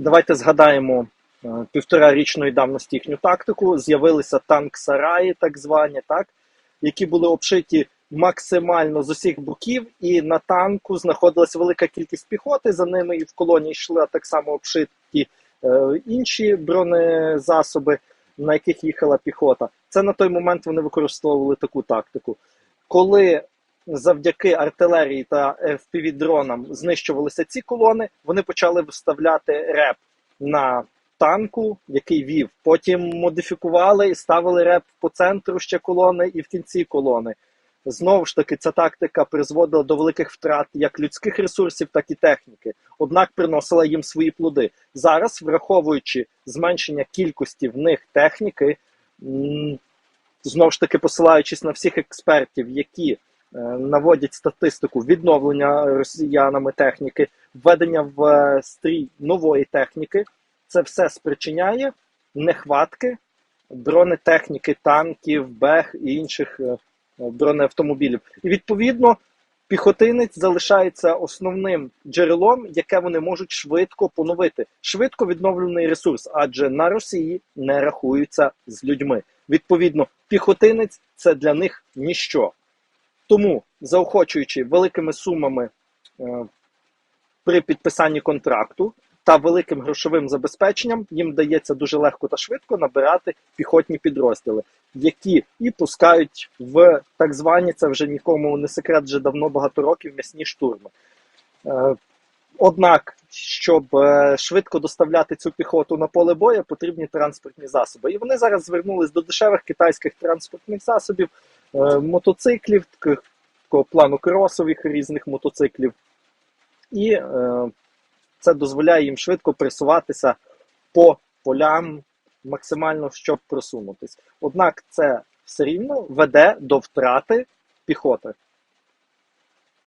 Давайте згадаємо е, півторарічної давності їхню тактику. З'явилися танк-сараї, так звані, так, які були обшиті максимально з усіх боків, і на танку знаходилася велика кількість піхоти. За ними і в колоні йшли так само обшиті е, інші бронезасоби, на яких їхала піхота. Це на той момент вони використовували таку тактику. Коли завдяки артилерії та FPV-дронам знищувалися ці колони, вони почали вставляти реп на танку, який вів. Потім модифікували і ставили реп по центру ще колони і в кінці колони. Знову ж таки, ця тактика призводила до великих втрат як людських ресурсів, так і техніки. Однак приносила їм свої плоди. Зараз, враховуючи зменшення кількості в них техніки, знову ж таки посилаючись на всіх експертів, які наводять статистику відновлення росіянами техніки, введення в е, стрій нової техніки, це все спричиняє нехватки бронетехніки, танків, бех і інших е, бронеавтомобілів. І відповідно піхотинець залишається основним джерелом, яке вони можуть швидко поновити. Швидко відновлений ресурс, адже на Росії не рахуються з людьми. Відповідно, піхотинець це для них ніщо. Тому, заохочуючи великими сумами е, при підписанні контракту та великим грошовим забезпеченням, їм вдається дуже легко та швидко набирати піхотні підрозділи, які і пускають в так звані, це вже нікому не секрет, вже давно багато років м'ясні штурми. Е, Однак, щоб е, швидко доставляти цю піхоту на поле бою, потрібні транспортні засоби. І вони зараз звернулись до дешевих китайських транспортних засобів, мотоциклів, такого плану кросових різних мотоциклів. І е, це дозволяє їм швидко пресуватися по полям максимально, щоб просунутись. Однак це все рівно веде до втрати піхоти.